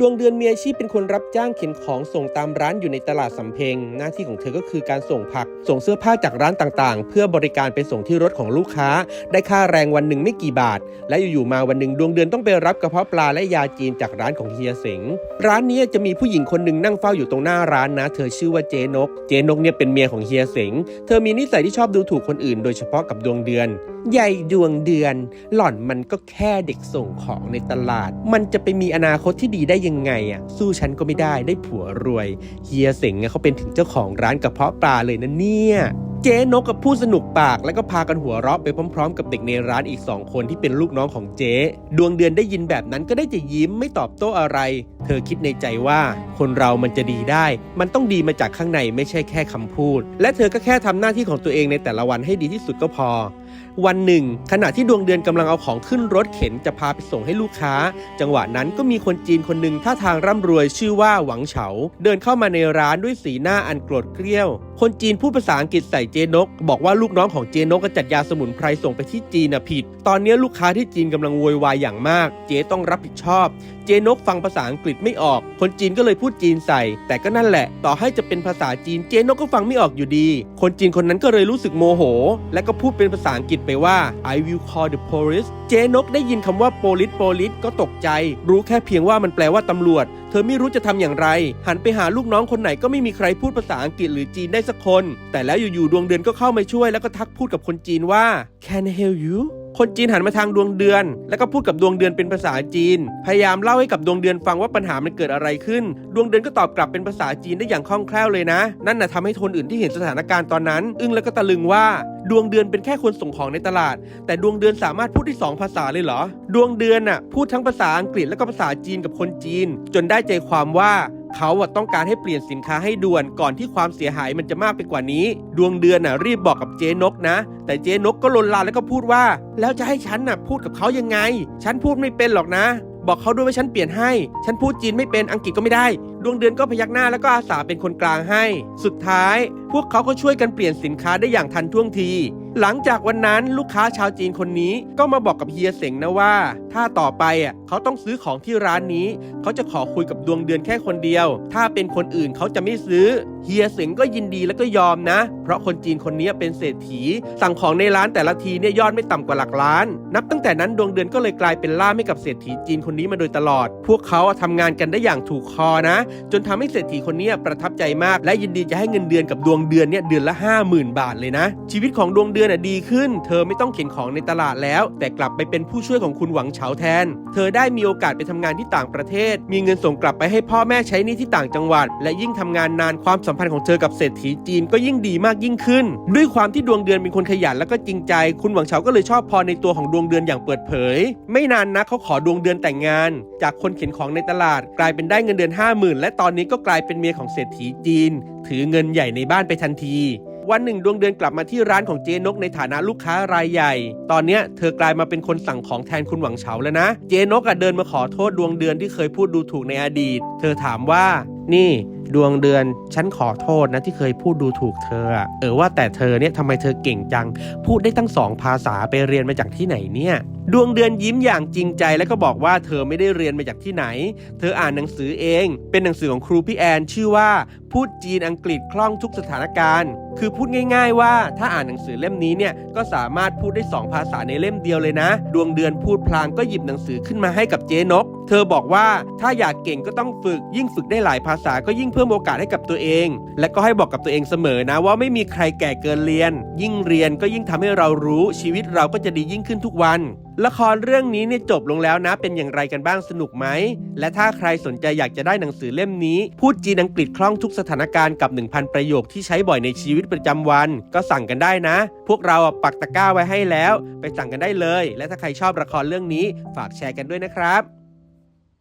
ดวงเดือนมีอาชีพเป็นคนรับจ้างเข็นของส่งตามร้านอยู่ในตลาดสำเพ็ง หน้าที่ของเธอก็คือการส่งผัก ส่งเสื้อผ้าจากร้านต่างๆ เพื่อบริการไปส่งที่รถของลูกค้า ได้ค่าแรงวันหนึ่งไม่กี่บาท และอยู่ๆมาวันหนึ่งดวงเดือนต้องไปรับกระเพาะปลาและยาจีนจากร้านของเฮียเสงร้านนี้จะมีผู้หญิงคนหนึ่งนั่งเฝ้าอยู่ตรงหน้าร้านนะ เธอชื่อว่าเจนก เจนกเนี่ยเป็นเมียของเฮียเสงเธอมีนิสัยที่ชอบดูถูกคนอื่น โดยเฉพาะกับดวงเดือนใหญ่ดวงเดือน หล่อนมันก็แค่เด็กส่งของในตลาด มันจะไปมีอนาคตที่ดีได้ยังไงอะสู้ฉันก็ไม่ได้ได้ผัวรวย เฮียเสงเนี่ยเขาเป็นถึงเจ้าของร้านกระเพาะปลาเลยนะเนี่ย เจ๊นกกับพูดสนุกปาก แล้วก็พากันหัวเราะไปพร้อม ๆ กับเด็กในร้านอีกสองคนที่เป็นลูกน้องของเจ๊ดวงเดือนได้ยินแบบนั้นก็ได้จะยิ้มไม่ตอบโต้อะไร เธอคิดในใจว่า คนเรามันจะดีได้ มันต้องดีมาจากข้างในไม่ใช่แค่คำพูด และเธอก็แค่ทำหน้าที่ของตัวเองในแต่ละวันให้ดีที่สุดก็พอ วันหนึ่ง ขณะที่ดวงเดือนกำลังเอาของขึ้นรถเข็นจะพาไปส่งให้ลูกค้า จังหวะนั้นก็มีคนจีนคนหนึ่งท่าทางร่ำรวยชื่อว่าหวังเฉา เดินเข้ามาในร้านด้วยสีหน้าอันโกรธเกรี้ยว คนจีนพูดภาษาอังกฤษใส่เจนก บอกว่าลูกน้องของเจนกก็จัดยาสมุนไพรส่งไปที่จีนน่ะผิด ตอนนี้ลูกค้าที่จีนกำลังโวยวายอย่างมาก เจต้องรับผิดชอบ เจนกฟังภาษาอังกฤษไม่ออก คนจีนก็เลยพูดจีนใส่ แต่ก็นั่นแหละ ต่อให้จะเป็นภาษาจีนเจนกก็ฟังไม่ออกอยู่ดี คนจีนคนนั้นก็เลยรู้สึกโมโห และก็พูดเป็นภาษาอังกฤษไปว่า I will call the police เจนกได้ยินคำว่า police police ก็ตกใจ รู้แค่เพียงว่ามันแปลว่าตำรวจ เธอไม่รู้จะทำอย่างไร หันไปหาลูกน้องคนไหนก็ไม่มีใครพูดภาษาอังกฤษหรือจีนได้สักคน แต่แล้วอยู่ๆดวงเดือนก็เข้ามาช่วยแล้วก็ทักพูดกับคนจีนว่า Can I help you คนจีนหันมาทางดวงเดือน แล้วก็พูดกับดวงเดือนเป็นภาษาจีน พยายามเล่าให้กับดวงเดือนฟังว่าปัญหามันเกิดอะไรขึ้น ดวงเดือนก็ตอบกลับเป็นภาษาจีนได้อย่างคล่องแคล่วเลยนะ นั่นน่ะทำให้คนอื่นที่เห็นสถานการณ์ตอนนั้น อึ้งแล้วก็ตะลึงว่าดวงเดือนเป็นแค่คนส่งของในตลาด แต่ดวงเดือนสามารถพูดได้สองภาษาเลยเหรอ ดวงเดือนน่ะพูดทั้งภาษาอังกฤษแล้วก็ภาษาจีนกับคนจีน จนได้ใจความว่า เขาอะต้องการให้เปลี่ยนสินค้าให้ด่วนก่อนที่ความเสียหายมันจะมากไปกว่านี้ ดวงเดือนน่ะรีบบอกกับเจนกนะ แต่เจนกก็ลนลานแล้วก็พูดว่า แล้วจะให้ฉันน่ะพูดกับเขายังไง ฉันพูดไม่เป็นหรอกนะ บอกเขาด้วยว่าฉันเปลี่ยนให้ ฉันพูดจีนไม่เป็นอังกฤษก็ไม่ได้ดวงเดือนก็พยักหน้าแล้วก็อาสาเป็นคนกลางให้ สุดท้าย พวกเขาก็ช่วยกันเปลี่ยนสินค้าได้อย่างทันท่วงที หลังจากวันนั้นลูกค้าชาวจีนคนนี้ก็มาบอกกับเฮียเสงนะว่า ถ้าต่อไปอะเขาต้องซื้อของที่ร้านนี้ เขาจะขอคุยกับดวงเดือนแค่คนเดียว ถ้าเป็นคนอื่นเขาจะไม่ซื้อเฮียเสงก็ยินดีแล้วก็ยอมนะ เพราะคนจีนคนนี้เป็นเศรษฐี สั่งของในร้านแต่ละทีเนี่ยยอดไม่ต่ำกว่าหลักล้าน นับตั้งแต่นั้นดวงเดือนก็เลยกลายเป็นล่ามให้กับเศรษฐีจีนคนนี้มาโดยตลอด พวกเขาอะทำงานกันได้อย่างถูกคอนะ จนทำให้เศรษฐีคนนี้ประทับใจมาก และยินดีจะให้เงินเดือนกับดวงเดือนเนี่ยเดือนละ 50,000 บาทเลยนะ ชีวิตของดวงเดือนอะดีขึ้น เธอไม่ต้องเข็นของในตลาดแล้ว แต่กลับไปเป็นผู้ช่วยของคุณหวังเฉาแทน เธอได้มีโอกาสไปทำงานที่ต่างประเทศ มีเงินส่งกลับไปให้พ่อแม่ใช้หนี้ที่ต่างจังหวัด และยิ่งทำงานนานความสัมพันธ์ของเธอกับเศรษฐีจีนก็ยิ่งดีมากยิ่งขึ้น ด้วยความที่ดวงเดือนเป็นคนขยันแล้วก็จริงใจ คุณหวังเฉาก็เลยชอบพอในตัวของดวงเดือนอย่างเปิดเผย ไม่นานนะเขาขอดวงเดือนแต่งงาน จากคนเข็นของในตลาด กลายเป็นได้เงินเดือน 50,000 และตอนนี้ก็กลายเป็นเมียของเศรษฐีจีน ถือเงินใหญ่ในบ้านไปทันที วันหนึ่งดวงเดือนกลับมาที่ร้านของเจนกในฐานะลูกค้ารายใหญ่ ตอนเนี้ยเธอกลายมาเป็นคนสั่งของแทนคุณหวังเฉาแล้วนะ เจนกอะเดินมาขอโทษดวงเดือนที่เคยพูดดูถูกในอดีต เธอถามว่า นี่ดวงเดือนฉันขอโทษนะที่เคยพูดดูถูกเธออะเออว่าแต่เธอเนี่ยทำไมเธอเก่งจัง พูดได้ตั้งสองภาษาไปเรียนมาจากที่ไหนเนี่ยดวงเดือนยิ้มอย่างจริงใจแล้วก็บอกว่าเธอไม่ได้เรียนมาจากที่ไหน เธออ่านหนังสือเอง เป็นหนังสือของครูพี่แอนชื่อว่า พูดจีนอังกฤษคล่องทุกสถานการณ์ คือพูดง่าย ๆ ว่าถ้าอ่านหนังสือเล่มนี้เนี่ยก็สามารถพูดได้สองภาษาในเล่มเดียวเลยนะ ดวงเดือนพูดพลางก็หยิบหนังสือขึ้นมาให้กับเจ๊นก เธอบอกว่าถ้าอยากเก่งก็ต้องฝึก ยิ่งฝึกได้หลายภาษาก็ยิ่งเพิ่มโอกาสให้กับตัวเอง และก็ให้บอกกับตัวเองเสมอนะว่าไม่มีใครแก่เกินเรียน ยิ่งเรียนก็ยิ่งทำให้เรารู้ชีวิตเราก็จะดียิ่งขึ้นทุกวันละครเรื่องนี้เนี่ยจบลงแล้วนะ เป็นอย่างไรกันบ้างสนุกไหม และถ้าใครสนใจอยากจะได้หนังสือเล่มนี้ พูดจีนอังกฤษคล่องทุกสถานการณ์กับ 1,000 ประโยคที่ใช้บ่อยในชีวิตประจำวัน ก็สั่งกันได้นะ พวกเราปักตะกร้าไว้ให้แล้ว ไปสั่งกันได้เลย และถ้าใครชอบละครเรื่องนี้ ฝากแชร์กันด้วยนะครับ